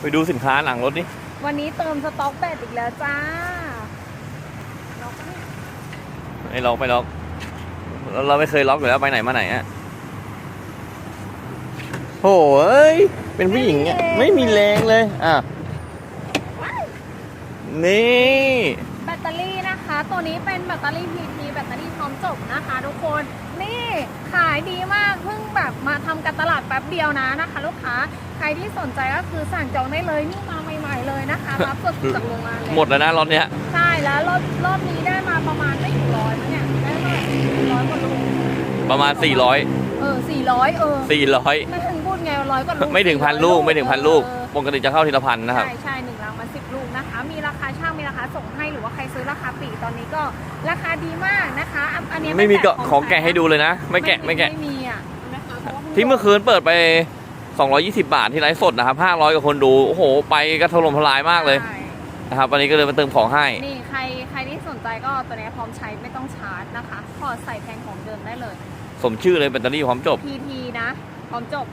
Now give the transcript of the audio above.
ไปดูสินค้าหลังรถนี่วันนี้เติมสต็อกแบตอีกแล้วจ้าล็อกปะเนี่ยไม่ล็อกไม่ล็อกเราเราไม่เคยล็อกอยู่แล้วไปไหนมาไหนอะโอ้ยเป็นผู้หญิงอะไม่มีแรงเลยอะว้ายนี่แบตเตอรี่นะคะ ตัวนี้เป็นแบตเตอรี่ PT แบตเตอรี่พร้อมจบนะคะทุกคน นี่ ทำการตลาดแป๊บเดียวนะนะคะ ลูกค้าใครที่สนใจก็คือสั่งจองได้เลยนี่มาใหม่ ๆ เลยนะคะรับสดๆจากโรงงานเลยหมดแล้วนะรถเนี้ยใช่แล้วรอบรอบนี้ได้มาประมาณไม่ถึงร้อยมั้งเนี่ยได้เท่าไหร่ร้อยกว่าลูกประมาณ 400 เออสี่ร้อยเออ400 ไม่ถึงพูดไงร้อยกว่าลูกไม่ถึงพันลูกไม่ถึงพันลูกเออปกติจะเข้าทีละพันนะครับ ใช่ใช่หนึ่งลังมาสิบลูกนะคะ มีราคาช่างมีราคาส่งให้หรือว่าใครซื้อราคาปลีกตอนนี้ก็ราคาดีมากนะคะอันอันนี้ไม่มีแปะเกาะของแกะให้ดูเลยนะ ไม่แกะไม่แกะ ไม่มี ที่เมื่อคืนเปิดไป 220 บาทที่ไลฟ์สดนะครับ 500กว่าคนดู โอ้โห ไปก็ถล่มทลายมากเลยใช่นะครับวันนี้ก็เลยมาเติมของให้ นี่ใครใครที่สนใจก็ตัวนี้พร้อมใช้ไม่ต้องชาร์จนะคะพอดใส่แทนของเดิมได้เลย สมชื่อเลยแบตเตอรี่พร้อมจบ PT นะ พร้อมจบ